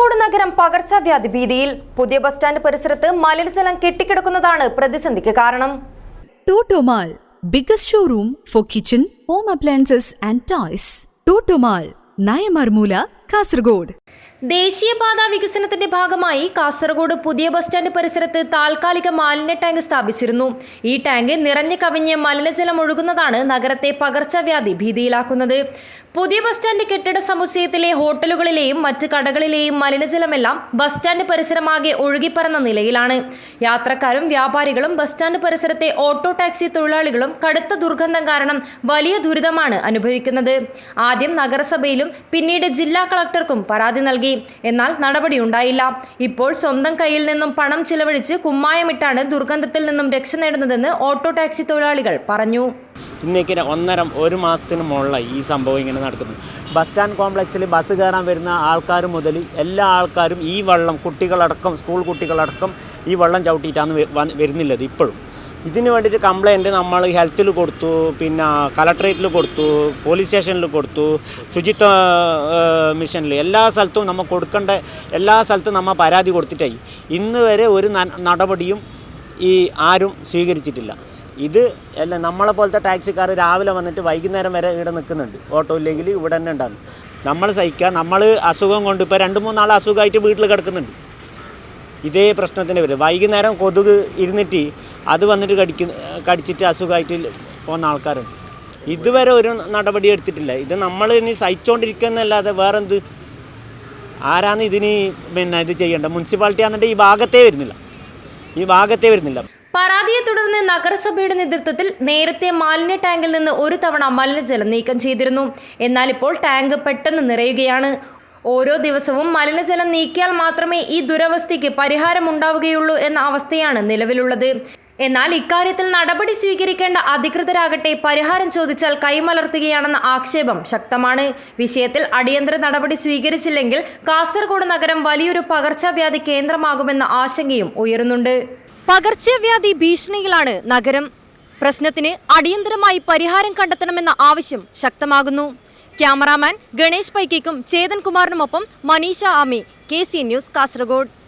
കാസർഗോഡ് നഗരം പകർച്ചവ്യാധി ഭീതിയിൽ പുതിയ ബസ് സ്റ്റാൻഡ് പരിസരത്ത് മലിനജലം കെട്ടിക്കിടക്കുന്നതാണ് പ്രതിസന്ധിക്ക് കാരണം. Totto Mall biggest showroom for kitchen home appliances and toys Totto Mall Nayamarmoola Kasaragod. ദേശീയപാത വികസനത്തിന്റെ ഭാഗമായി കാസർഗോഡ് പുതിയ ബസ് സ്റ്റാൻഡ് പരിസരത്ത് താൽക്കാലിക മാലിന്യ ടാങ്ക് സ്ഥാപിച്ചിരുന്നു. ഈ ടാങ്ക് നിറഞ്ഞു കവിഞ്ഞ് മലിനജലം ഒഴുകുന്നതാണ് നഗരത്തെ പകർച്ചവ്യാധി ഭീതിയിലാക്കുന്നത്. പുതിയ ബസ് സ്റ്റാൻഡ് കെട്ടിട സമുച്ചയത്തിലെ ഹോട്ടലുകളിലെയും മറ്റ് കടകളിലെയും മലിനജലമെല്ലാം ബസ് സ്റ്റാൻഡ് പരിസരമാകെ ഒഴുകിപ്പറന്ന നിലയിലാണ്. യാത്രക്കാരും വ്യാപാരികളും ബസ് സ്റ്റാൻഡ് പരിസരത്തെ ഓട്ടോ ടാക്സി തൊഴിലാളികളും കടുത്ത ദുർഗന്ധം കാരണം വലിയ ദുരിതമാണ് അനുഭവിക്കുന്നത്. ആദ്യം നഗരസഭയിലും പിന്നീട് ജില്ലാ കളക്ടർക്കും പരാതി നൽകി. എന്നാൽ നടപടിയുണ്ടായില്ല. ഇപ്പോൾ സ്വന്തം കയ്യിൽ നിന്നും പണം ചിലവഴിച്ച് കുമ്മായമിട്ടാണ് ദുർഗന്ധത്തിൽ നിന്നും രക്ഷ നേടുന്നതെന്ന് ഓട്ടോ ടാക്സി തൊഴിലാളികൾ പറഞ്ഞു. ഇന്നേക്ക് ഒന്നര ഒരു മാസത്തിന് മുകളിലായി ഈ സംഭവം ഇങ്ങനെ നടക്കുന്നു ബസ് സ്റ്റാൻഡ് കോംപ്ലക്സിൽ ബസ് കയറാൻ വരുന്ന ആൾക്കാർ മുതൽ എല്ലാ ആൾക്കാരും ഈ വെള്ളം കുട്ടികളടക്കം സ്കൂൾ കുട്ടികളടക്കം ഈ വെള്ളം ചവിട്ടിയിട്ടാണ് വരുന്നില്ലത് ഇപ്പോഴും. ഇതിന് വേണ്ടിയിട്ട് കംപ്ലൈന്റ് നമ്മൾ ഹെൽത്തിൽ കൊടുത്തു പിന്നെ കലക്ട്രേറ്റിൽ കൊടുത്തു പോലീസ് സ്റ്റേഷനിൽ കൊടുത്തു ശുചിത്വ മിഷനിൽ എല്ലാ സ്ഥലത്തും നമ്മൾ കൊടുക്കേണ്ട എല്ലാ സ്ഥലത്തും നമ്മൾ പരാതി കൊടുത്തിട്ടായി. ഇന്ന് വരെ ഒരു നടപടിയും ഈ ആരും സ്വീകരിച്ചിട്ടില്ല. ഇത് അല്ല നമ്മളെ പോലത്തെ ടാക്സിക്കാർ രാവിലെ വന്നിട്ട് വൈകുന്നേരം വരെ ഇവിടെ നിൽക്കുന്നുണ്ട്. ഓട്ടോ ഇല്ലെങ്കിൽ ഇവിടെ തന്നെ ഉണ്ടാകും നമ്മൾ സഹിക്കുക നമ്മൾ അസുഖം കൊണ്ട് ഇപ്പോൾ രണ്ട് മൂന്നാൾ അസുഖമായിട്ട് വീട്ടിൽ കിടക്കുന്നുണ്ട്. ഇതേ പ്രശ്നത്തിന്റെ പേര് വൈകുന്നേരം കൊതുക് ഇരുന്നിട്ട് അത് വന്നിട്ട് കടിക്ക കടിച്ചിട്ട് അസുഖമായിട്ട് പോകുന്ന ആൾക്കാരുണ്ട്. ഇതുവരെ ഒരു നടപടി എടുത്തിട്ടില്ല. ഇത് നമ്മൾ ഇനി സഹിച്ചുകൊണ്ടിരിക്കുന്നല്ലാതെ വേറെന്ത്? ആരാന്ന് ഇതിന് പിന്നെ ഇത് ചെയ്യേണ്ടത്? മുനിസിപ്പാലിറ്റി ആണെന്നിട്ട് ഈ ഭാഗത്തേ വരുന്നില്ല. ഈ ഭാഗത്തേ വരുന്നില്ല. പരാതിയെ തുടർന്ന് നഗരസഭയുടെ നേതൃത്വത്തിൽ നേരത്തെ മാലിന്യ ടാങ്കിൽ നിന്ന് ഒരു തവണ മലിനജലം നീക്കം ചെയ്തിരുന്നു. എന്നാൽ ഇപ്പോൾ ടാങ്ക് പെട്ടെന്ന് നിറയുകയാണ്. ഓരോ ദിവസവും മലിനജലം നീക്കിയാൽ മാത്രമേ ഈ ദുരവസ്ഥയ്ക്ക് പരിഹാരം ഉണ്ടാവുകയുള്ളൂ എന്ന അവസ്ഥയാണ് നിലവിലുള്ളത്. എന്നാൽ ഇക്കാര്യത്തിൽ നടപടി സ്വീകരിക്കേണ്ട അധികൃതരാകട്ടെ പരിഹാരം ചോദിച്ചാൽ കൈമലർത്തുകയാണെന്ന ആക്ഷേപം ശക്തമാണ്. വിഷയത്തിൽ അടിയന്തര നടപടി സ്വീകരിച്ചില്ലെങ്കിൽ കാസർഗോഡ് നഗരം വലിയൊരു പകർച്ചവ്യാധി കേന്ദ്രമാകുമെന്ന ആശങ്കയും ഉയരുന്നുണ്ട്. പകർച്ചവ്യാധി ഭീഷണിയിലാണ് നഗരം. പ്രശ്നത്തിന് അടിയന്തരമായി പരിഹാരം കണ്ടെത്തണമെന്ന ആവശ്യം ശക്തമാകുന്നു. ക്യാമറാമാൻ ഗണേഷ് പൈക്കിക്കും Chetan കുമാറിനുമൊപ്പം Maneesha Ami K C news Kasaragod.